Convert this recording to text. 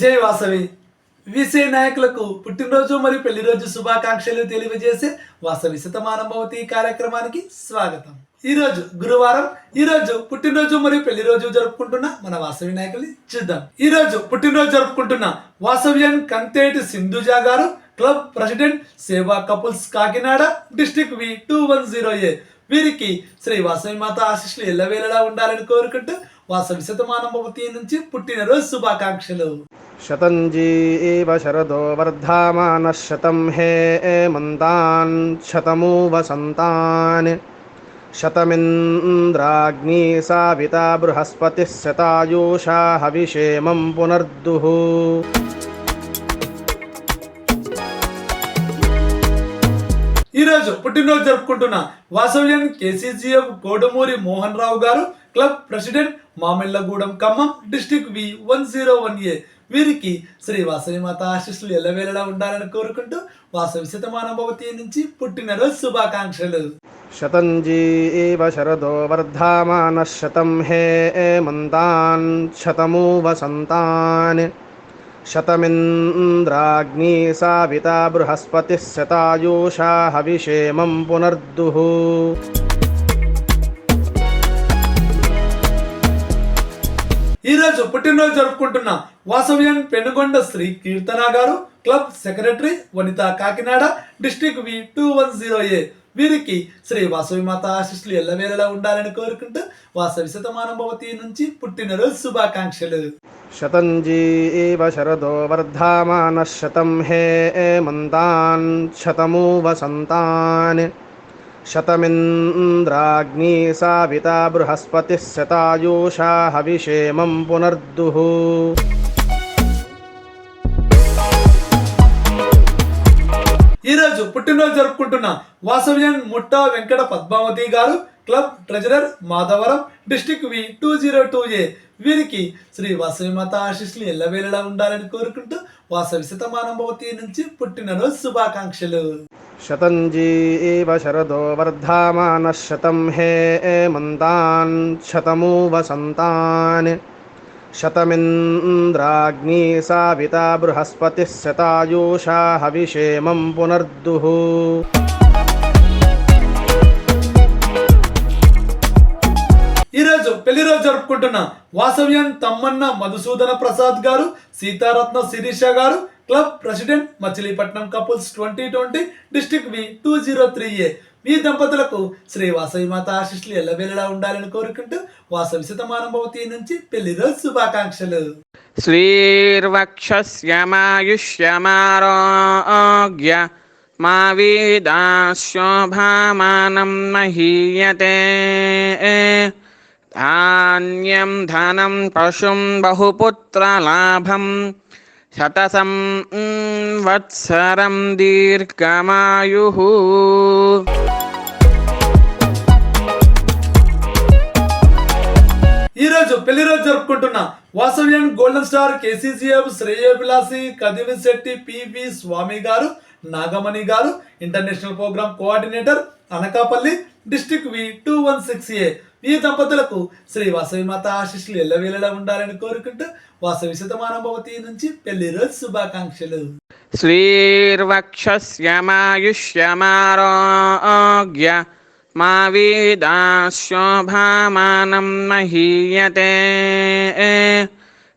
జై వాసవి. విసే నాయకులకు పుట్టినరోజు మరియు పెళ్ళిరోజు శుభాకాంక్షలు తెలియజేసే వాసవి శతమానభవతి కార్యక్రమానికి స్వాగతం. ఈరోజు గురువారం ఈ రోజు పుట్టినరోజు మరియు పెళ్ళిరోజు జరుపుకుంటున్న మన వాసవి నాయకుల్ని చూద్దాం. ఈరోజు పుట్టినరోజు జరుపుకుంటున్న వాసవ్యన్ కంతేటి సింధుజా గారు క్లబ్ ప్రెసిడెంట్ సేవా couples Kakinada district V two one zero A. వీరికి శ్రీ వాసవి మాత ఆశిష్లు ఎల్లవేళలా ఉండాలని కోరుకుంటూ వాసవి శతమానం నుంచి పుట్టినరోజు శుభాకాంక్షలు. శతంజీ శరదో వర్ధమాన శతం హే మంతాన్ శతమూ వసంతాన్ శతమింద్రాగ్ని సావిత బృహస్పతి శతాయూషా హవిషేమం పునర్దుః. ఈరోజు పుట్టినరోజు జరుపుకుంటున్న వాసవ్యం KCGM Kotamuri Mohan Rao garu club president Mamillagudem Khammam district V one zero one A. వీరికి శ్రీ వాసవి మాత ఆశీస్సులు ఎల్లవేళలా ఉండాలని కోరుకుంటూ వాసవి శతమానభవతి నుంచి పుట్టినరోజు శుభాకాంక్షలు. శతం జీవ శరదో వర్ధమాన శతం హే మంతాన్ శతమూ వసంతాన్ శతమింద్రాగ్ని సావిత బృహస్పతి శతాయూషా హవిషేమం పునర్దుః. ఈరోజు పుట్టినరోజు జరుపుకుంటున్న వాసవ్యం Penugonda Shri Keerthana garu club secretary Vanitha Kakinada district V two one zero A. వీరికి శ్రీ వాసవి మాత ఆశిస్సులు ఎల్లవేళలా ఉండాలని కోరుకుంటూ వాసవి శతమానుభవతి నుంచి పుట్టినరోజు శుభాకాంక్షలు. శతంజీ శరదో వర్ధమాన శతం హే మంతాన్ శతమూ వసంతాన్ शतमिन्द्राग्नी साविता बृहस्पतिः शतायुषा हविषेमं पुनर्दुः ఈ రోజు పుట్టినరోజు జరుపుకుంటున్న వాసవ్యన్ ముట్టా వెంకట పద్మావతి గారు club treasurer Madhavaram district V two zero two A. వీరికి శ్రీ వాసవి మాత ఆశీస్సులు ఎల్లవేళలా ఉండాలని కోరుకుంటూ వాసవి శతమానభవతి నుంచి పుట్టినరోజు శుభాకాంక్షలు. శతంజీ శరదో వర్ధమాన శతం హే మంతాన్ శతమూ వసంతాన్ శతమింద్రాగ్ని సావిత బృహస్పతిः శతాయూషా హవిషేమం పునర్దుః. జరుపుకుంటున్న వాసవ్యం Tammanna Madhusudana Prasad garu Seetharatna Sirisha garu club president Machilipatnam couples twenty twenty district V two zero three A. మీ దంపతులకు శ్రీ వాసవి మాత ఆశిష్లు ఎల్లవేళలా ఉండాలని కోరుకుంటూ వాసవి శతమానభవతి నుంచి పెళ్ళి శుభాకాంక్షలు. శ్రీర్వక్షమాయుష్యమారోగ్య మా వీదాశోభామానం మహీయతే. ధాన్యం ధనం పశుం బహుపుత్రలాభం శతసం వత్సరం దీర్ఘమాయు ఈరోజు పెళ్ళి రోజు జరుపుకుంటున్న వాసవ్యం గోల్డెన్ స్టార్ కేసీసీఎఫ్ శ్రేయోభిలాషి కదిమి శెట్టి పివి స్వామి గారు నాగమణి గారు international program coordinator Anakapalli district V two one six A E దంపతులకు శ్రీ వాసవి మాత ఆశీస్సులు ఎల్లవేళలా ఉండాలని కోరుకుంటూ వాసవి శతమానభవతి నుంచి పెళ్ళి రోజు శుభాకాంక్షలు. శ్రీర్వక్షమాయుష్యమారోగ్య మా వీదాశోభామానం మహీయతే.